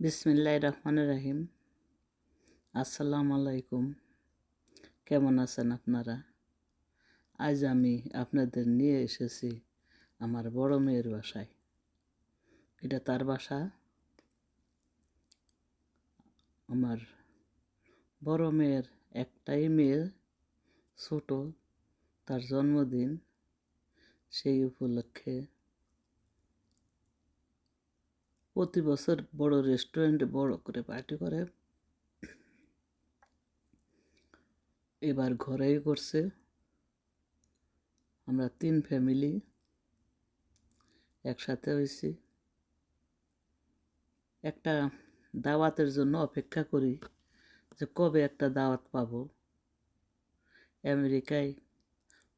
বিসমিল্লাহ রহমান রাহিম। আসসালামু আলাইকুম কেমন আছেন আপনারা? আজ আমি আপনাদের নিয়ে এসেছি আমার বড় মেয়ের বাসায়। এটা তার বাসা। আমার বড় মেয়ের একটাই মেয়ে, ছোট। তার জন্মদিন সেই উপলক্ষে প্রতি বছর বড় রেস্টুরেন্টে বড় করে পার্টি করে। এবার ঘরেই করছে। আমরা তিন ফ্যামিলি একসাথে হয়েছি। একটা দাওয়াতের জন্য অপেক্ষা করি যে কবে একটা দাওয়াত পাবো। আমেরিকায়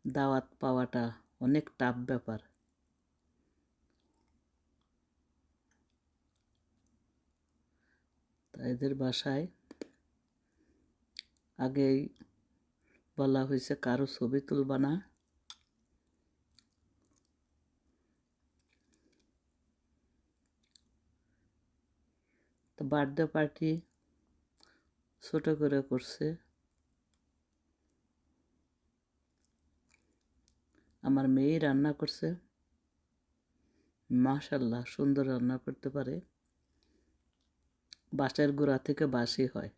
দাওয়াত পাওয়াটা অনেক টাফ ব্যাপার। এদের বাসায় আগেই বলা হয়েছে, কারও ছবি তুলবা না। তো বার্থডে পার্টি ছোট করে করছে। আমার মেয়ে রান্না করছে। মাশাল্লাহ সুন্দর রান্না করতে পারে। বাঁশের গোড়া থেকে বাঁশি হয়।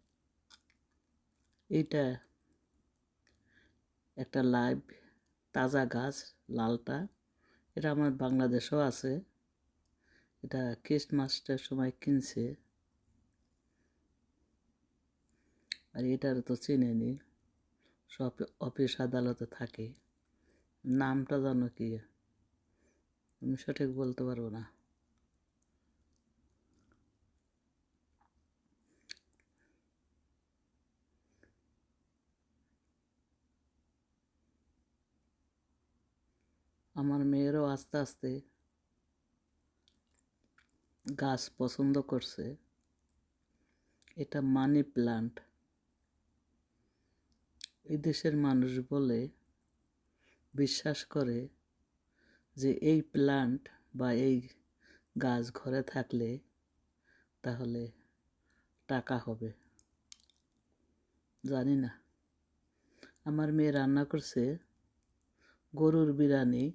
এইটা একটা লাইভ তাজা গাছ, লালটা। এটা আমার বাংলাদেশেও আছে। এটা খ্রিস্টমাসটার সময় কিনছে। আর এটার তো চিনেনি। সব অফিস আদালতে থাকে। নামটা জানো কি? আমি সঠিক বলতে পারব না। আমার মেয়েরও আস্তে আস্তে গাছ পছন্দ করছে। এটা মানি প্লান্ট। এই দেশের মানুষ বলে, বিশ্বাস করে যে এই প্লান্ট বা এই গাছ ঘরে থাকলে তাহলে টাকা হবে। জানি না। আমার মেয়ে রান্না করছে গরুর বিরিয়ানি।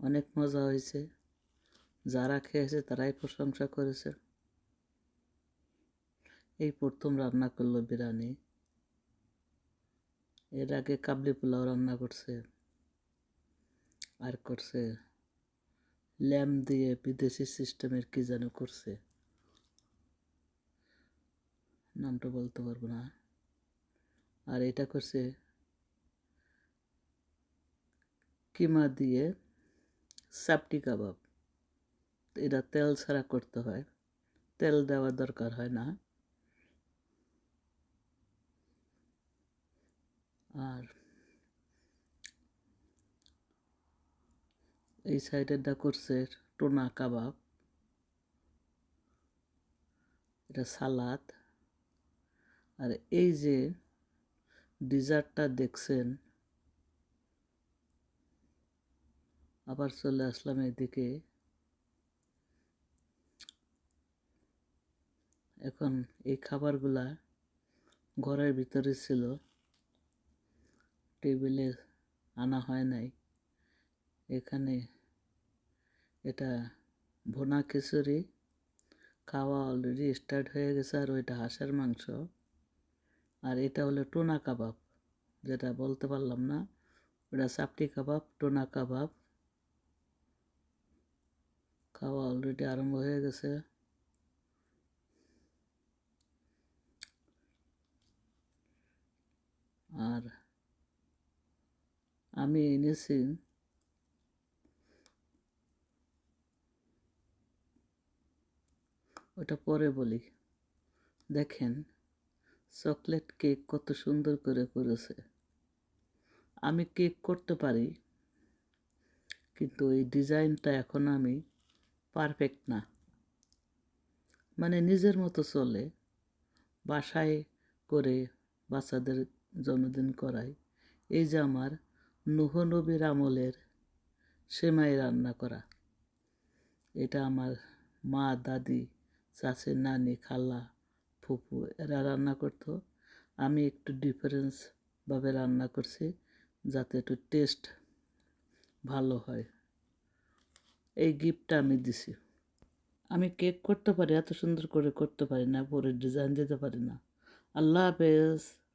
অনেক মজা হয়েছে। যারা খেয়েছে তারাই প্রশংসা করেছে। এই প্রথম রান্না করল বিরিয়ানি। এর আগে কাবলি পোলাও রান্না করছে। আর করছে ল্যাম দিয়ে বিদেশি সিস্টেমের কি যেন করছে। নামটা বলতে পারব না। আর এটা করছে কিমা দিয়ে সাপটি কাবাব। এটা তেল ছাড়া করতে হয়। তেল দেওয়ার দরকার হয় না। আর এই সাইডেরটা করছে টোনা কাবাব। এটা সালাদ। আর এই যে ডিজার্টটা দেখছেন আবার চলে আসলাম এদিকে এখন এই খাবারগুলা ঘরের ভিতরে ছিল। টেবিলে আনা হয় নাই। এখানে এটা ভোনা খিচুড়ি। খাওয়া অলরেডি স্টার্ট হয়ে গেছে আর ওইটা হাঁসের মাংস। আর এটা হলো টোনা কাবাব। যেটা বলতে পারলাম না। ওটা চাপটি কাবাব, টোনা কাবাব। খাওয়া অলরেডি আরম্ভ হয়ে গেছে। আর আমি এনেছি ওটা পরে বলি। দেখেন, চকলেট কেক কত সুন্দর করে করেছে। আমি কেক করতে পারি, কিন্তু এই ডিজাইনটা এখন আমি পারফেক্ট না। মানে নিজের মতো চলে, বাসায় করে বাচ্চাদের জন্মদিন করাই এই যে আমার নুহনবীর আমলের সেমাই রান্না করা। এটা আমার মা, দাদি, চাচি, নানি, খালা, ফুপু, এরা রান্না করতো। আমি একটু ডিফারেন্সভাবে রান্না করছি যাতে একটু টেস্ট ভালো হয়। এই গিফটটা আমি দিছি। আমি কেক করতে পারি, এত সুন্দর করে করতে পারি না, পরে ডিজাইন দিতে পারি না। আল্লাহ হাফেজ।